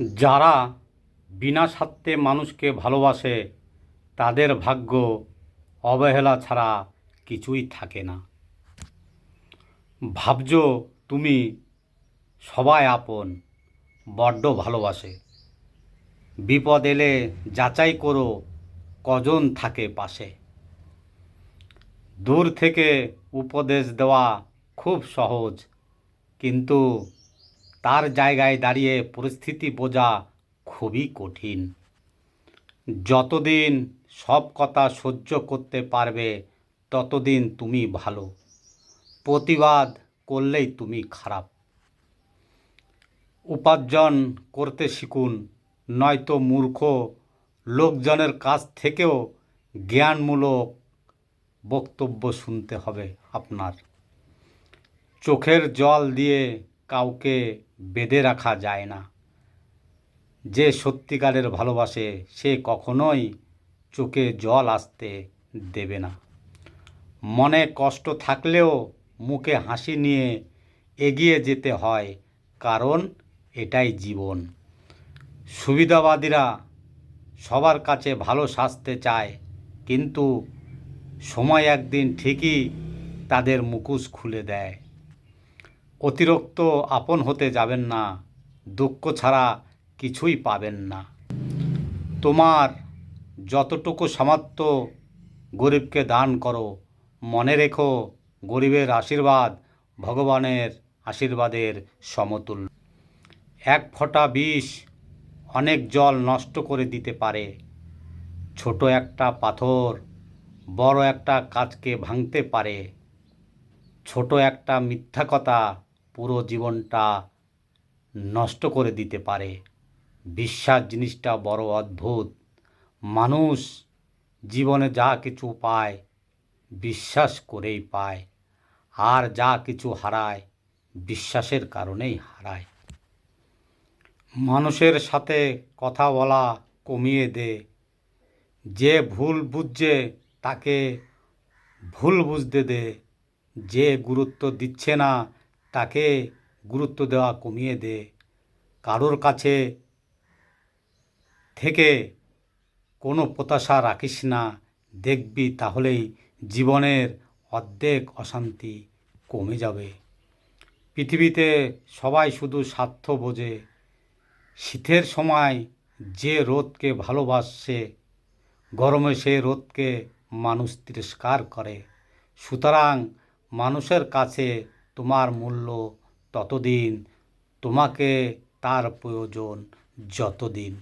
যারা বিনা স্বার্থে মানুষকে ভালোবাসে, তাদের ভাগ্য অবহেলা ছাড়া কিছুই থাকে না। ভাবছ তুমি সবাই আপন, বড্ড ভালোবাসে। বিপদ এলে যাচাই করো কজন থাকে পাশে। দূর থেকে উপদেশ দেওয়া খুব সহজ, কিন্তু তার জায়গায় দাঁড়িয়ে পরিস্থিতি বোঝা খুবই কঠিন। যতদিন সব কথা সহ্য করতে পারবে, ততদিন তুমি ভালো। প্রতিবাদ করলেই তুমি খারাপ। উপার্জন করতে শিখুন, নয়তো মূর্খ লোকজনের কাছ থেকেও জ্ঞানমূলক বক্তব্য শুনতে হবে আপনার। চোখের জল দিয়ে কাউকে বেঁধে রাখা যায় না। যে সত্যিকারের ভালোবাসে, সে কখনোই চোখে জল আসতে দেবে না। মনে কষ্ট থাকলেও মুখে হাসি নিয়ে এগিয়ে যেতে হয়, কারণ এটাই জীবন। সুবিধাবাদীরা সবার কাছে ভালো সাজতে চায়, কিন্তু সময় একদিন ঠিকই তাদের মুখোশ খুলে দেয়। অতিরিক্ত আপন হতে যাবেন না, দুঃখ ছাড়া কিছুই পাবেন না। তোমার যতটুকু সামর্থ্য গরিবকে দান করো, মনে রেখো গরিবের আশীর্বাদ ভগবানের আশীর্বাদের সমতুল্য। এক ফোঁটা বিষ অনেক জল নষ্ট করে দিতে পারে। ছোট একটা পাথর বড় একটা কাজকে ভাঙতে পারে। ছোট একটা মিথ্যা কথা পুরো জীবনটা নষ্ট করে দিতে পারে। বিশ্বাস জিনিসটা বড় অদ্ভুত। মানুষ জীবনে যা কিছু পায়, বিশ্বাস করেই পায়। আর যা কিছু হারায়, বিশ্বাসের কারণেই হারায়। মানুষের সাথে কথা বলা কমিয়ে দে। যে ভুল বুঝছে, তাকে ভুল বুঝতে দে। যে গুরুত্ব দিচ্ছে না তাকে গুরুত্ব দেওয়া কমিয়ে দে। কারোর কাছে থেকে কোনো প্রত্যাশা রাখিস না। দেখবি তাহলেই জীবনের অর্ধেক অশান্তি কমে যাবে। পৃথিবীতে সবাই শুধু স্বার্থ বোঝে। শীতের সময় যে রোদকে ভালোবাসে, গরমে সে রোদকে মানুষ তিরস্কার করে। সুতরাং মানুষের কাছে তোমার মূল্য ততদিন তোমাকে তার প্রয়োজন যতদিন।